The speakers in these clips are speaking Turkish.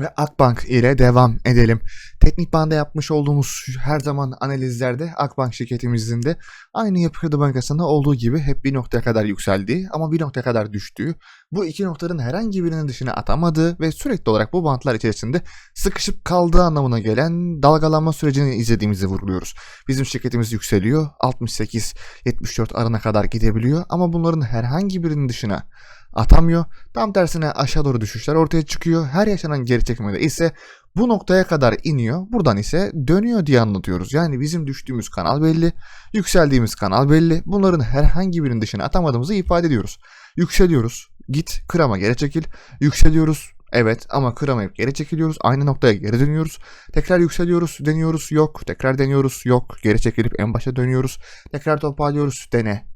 Ve Akbank ile devam edelim. Teknik banda yapmış olduğumuz her zaman analizlerde Akbank şirketimizin de aynı Yapı Kredi Bankası'nda olduğu gibi hep bir noktaya kadar yükseldiği ama bir noktaya kadar düştüğü, bu iki noktaların herhangi birinin dışına atamadığı ve sürekli olarak bu bantlar içerisinde sıkışıp kaldığı anlamına gelen dalgalanma sürecini izlediğimizi vurguluyoruz. Bizim şirketimiz yükseliyor, 68-74 arana kadar gidebiliyor ama bunların herhangi birinin dışına atamıyor. Tam tersine aşağı doğru düşüşler ortaya çıkıyor. Her yaşanan geri çekimde ise bu noktaya kadar iniyor. Buradan ise dönüyor diye anlatıyoruz. Yani bizim düştüğümüz kanal belli, yükseldiğimiz kanal belli. Bunların herhangi birinin dışına atamadığımızı ifade ediyoruz. Yükseliyoruz. Git kırama geri çekil. Yükseliyoruz. Evet ama kıramayıp geri çekiliyoruz. Aynı noktaya geri dönüyoruz. Tekrar yükseliyoruz. Deniyoruz. Yok. Tekrar deniyoruz. Yok. Geri çekilip en başa dönüyoruz. Tekrar toparlıyoruz. Dene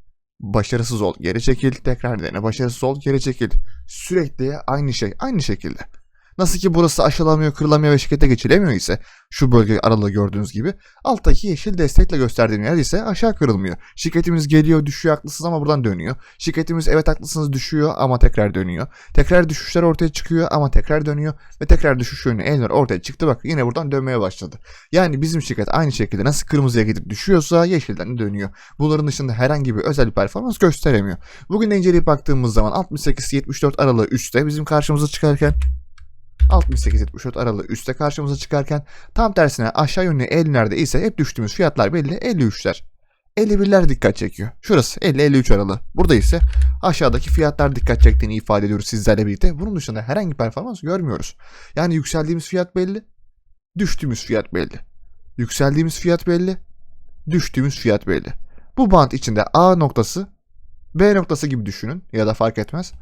başarısız ol, geri çekil, tekrar dene, başarısız ol, geri çekil. Sürekli aynı şey, aynı şekilde. Nasıl ki burası aşılamıyor, kırılamıyor ve şirkete geçilemiyor ise şu bölge aralığı gördüğünüz gibi alttaki yeşil destekle gösterdiğim yer ise aşağı kırılmıyor. Şirketimiz geliyor, düşüyor haklısınız ama buradan dönüyor. Şirketimiz evet haklısınız düşüyor ama tekrar dönüyor. Tekrar düşüşler ortaya çıkıyor ama tekrar dönüyor ve tekrar düşüş yönü enler ortaya çıktı bak yine buradan dönmeye başladı. Yani bizim şirket aynı şekilde nasıl kırmızıya gidip düşüyorsa yeşilden de dönüyor. Bunların dışında herhangi bir özel bir performans gösteremiyor. Bugün de inceleyip baktığımız zaman 68-74 aralığı üstte bizim karşımıza çıkarken 68-74 aralığı üste karşımıza çıkarken tam tersine aşağı yönlü 50'lerde ise hep düştüğümüz fiyatlar belli 53'ler. 51'ler dikkat çekiyor. Şurası 50-53 aralığı. Burada ise aşağıdaki fiyatlar dikkat çektiğini ifade ediyoruz sizlerle birlikte. Bunun dışında herhangi bir performans görmüyoruz. Yani yükseldiğimiz fiyat belli, düştüğümüz fiyat belli. Yükseldiğimiz fiyat belli, düştüğümüz fiyat belli. Bu band içinde A noktası, B noktası gibi düşünün ya da fark etmez.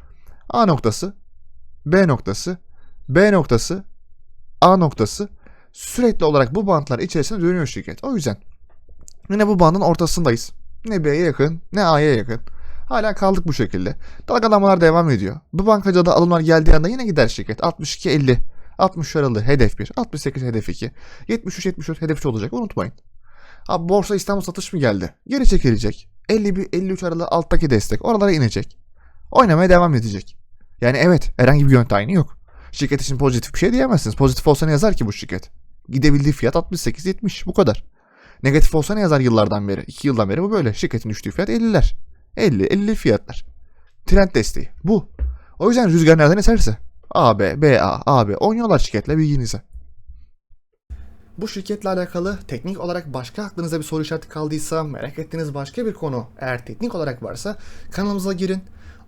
A noktası, B noktası, B noktası, A noktası sürekli olarak bu bantlar içerisinde dönüyor şirket. O yüzden yine bu bandın ortasındayız. Ne B'ye yakın ne A'ya yakın. Hala kaldık bu şekilde. Dalgalanmalar devam ediyor. Bu bankacada alımlar geldiği anda yine gider şirket. 62-50, 60 aralığı hedef 1, 68 hedef 2, 73-74 hedef 3 olacak unutmayın. Abi Borsa İstanbul satış mı geldi? Geri çekilecek. 51-53 aralığı alttaki destek. Oralara inecek. Oynamaya devam edecek. Yani evet herhangi bir yön tayini yok. Şirket için pozitif bir şey diyemezsiniz. Pozitif olsa ne yazar ki bu şirket? Gidebildiği fiyat 68-70 bu kadar. Negatif olsa ne yazar yıllardan beri? 2 yıldan beri bu böyle. Şirketin düştüğü fiyat 50'ler. 50, 50 fiyatlar. Trend desteği. Bu. O yüzden rüzgar nereden eserse. AB, BA, AB oynuyorlar şirketle bilginize. Bu şirketle alakalı teknik olarak başka aklınıza bir soru işareti kaldıysa, merak ettiğiniz başka bir konu eğer teknik olarak varsa kanalımıza girin,